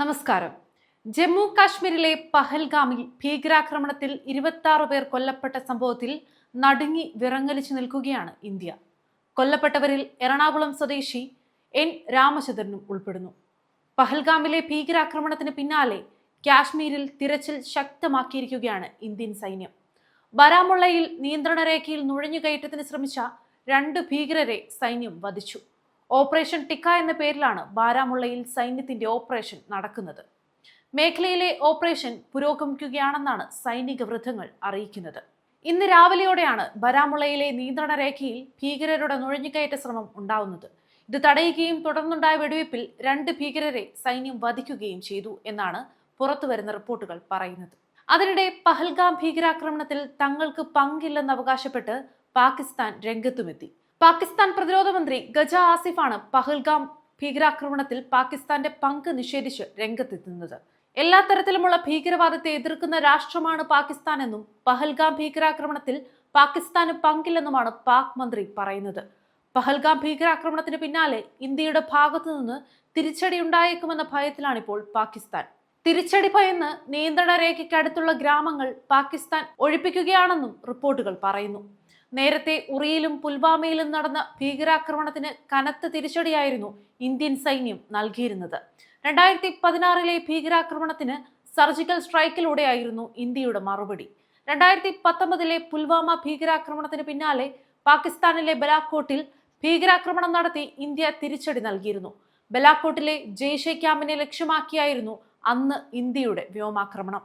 നമസ്കാരം. ജമ്മു കാശ്മീരിലെ പഹൽഗാമിൽ ഭീകരാക്രമണത്തിൽ ഇരുപത്തി പേർ കൊല്ലപ്പെട്ട സംഭവത്തിൽ നടുങ്ങി വിറങ്ങലിച്ചു നിൽക്കുകയാണ് ഇന്ത്യ. കൊല്ലപ്പെട്ടവരിൽ എറണാകുളം സ്വദേശി എൻ. രാമചന്ദ്രനും ഉൾപ്പെടുന്നു. പഹൽഗാമിലെ ഭീകരാക്രമണത്തിന് പിന്നാലെ കാശ്മീരിൽ തിരച്ചിൽ ശക്തമാക്കിയിരിക്കുകയാണ് ഇന്ത്യൻ സൈന്യം. ബരാമുള്ളയിൽ നിയന്ത്രണ രേഖയിൽ നുഴഞ്ഞുകയറ്റത്തിന് ശ്രമിച്ച രണ്ട് ഭീകരരെ സൈന്യം വധിച്ചു. ഓപ്പറേഷൻ ടിക്ക എന്ന പേരിലാണ് ബാരാമുള്ളയിൽ സൈന്യത്തിന്റെ ഓപ്പറേഷൻ നടക്കുന്നത്. മേഖലയിലെ ഓപ്പറേഷൻ പുരോഗമിക്കുകയാണെന്നാണ് സൈനിക വൃദ്ധങ്ങൾ അറിയിക്കുന്നത്. ഇന്ന് രാവിലെയോടെയാണ് ബരാമുള്ളയിലെ നിയന്ത്രണ രേഖയിൽ ഭീകരരുടെ നുഴഞ്ഞുകയറ്റ ശ്രമം ഉണ്ടാവുന്നത്. ഇത് തടയുകയും തുടർന്നുണ്ടായ വെടിവയ്പിൽ രണ്ട് ഭീകരരെ സൈന്യം വധിക്കുകയും ചെയ്തു എന്നാണ് പുറത്തുവരുന്ന റിപ്പോർട്ടുകൾ പറയുന്നത്. അതിനിടെ പഹൽഗാം ഭീകരാക്രമണത്തിൽ തങ്ങൾക്ക് പങ്കില്ലെന്ന് അവകാശപ്പെട്ട് പാകിസ്ഥാൻ രംഗത്തുമെത്തി. പാകിസ്ഥാൻ പ്രതിരോധ മന്ത്രി ഗജ ആസിഫാണ് പഹൽഗാം ഭീകരാക്രമണത്തിൽ പാകിസ്ഥാന്റെ പങ്ക് നിഷേധിച്ച് രംഗത്തെത്തുന്നത്. എല്ലാ തരത്തിലുമുള്ള ഭീകരവാദത്തെ എതിർക്കുന്ന രാഷ്ട്രമാണ് പാകിസ്ഥാൻ എന്നും പഹൽഗാം ഭീകരാക്രമണത്തിൽ പാകിസ്ഥാന് പങ്കില്ലെന്നുമാണ് പാക് മന്ത്രി പറയുന്നത്. പഹൽഗാം ഭീകരാക്രമണത്തിന് പിന്നാലെ ഇന്ത്യയുടെ ഭാഗത്തു നിന്ന് തിരിച്ചടി ഉണ്ടായേക്കുമെന്ന ഭയത്തിലാണിപ്പോൾ പാകിസ്ഥാൻ. തിരിച്ചടി ഭയന്ന് നിയന്ത്രണ രേഖയ്ക്കടുത്തുള്ള ഗ്രാമങ്ങൾ പാകിസ്ഥാൻ ഒഴിപ്പിക്കുകയാണെന്നും റിപ്പോർട്ടുകൾ പറയുന്നു. നേരത്തെ ഉറിയിലും പുൽവാമയിലും നടന്ന ഭീകരാക്രമണത്തിന് കനത്ത തിരിച്ചടിയായിരുന്നു ഇന്ത്യൻ സൈന്യം നൽകിയിരുന്നത്. രണ്ടായിരത്തി പതിനാറിലെ ഭീകരാക്രമണത്തിന് സർജിക്കൽ സ്ട്രൈക്കിലൂടെയായിരുന്നു ഇന്ത്യയുടെ മറുപടി. രണ്ടായിരത്തി പത്തൊമ്പതിലെ പുൽവാമ ഭീകരാക്രമണത്തിന് പിന്നാലെ പാകിസ്ഥാനിലെ ബലാക്കോട്ടിൽ ഭീകരാക്രമണം നടത്തി ഇന്ത്യ തിരിച്ചടി നൽകിയിരുന്നു. ബലാക്കോട്ടിലെ ജെയ്ഷെ ക്യാമ്പിനെ ലക്ഷ്യമാക്കിയായിരുന്നു അന്ന് ഇന്ത്യയുടെ വ്യോമാക്രമണം.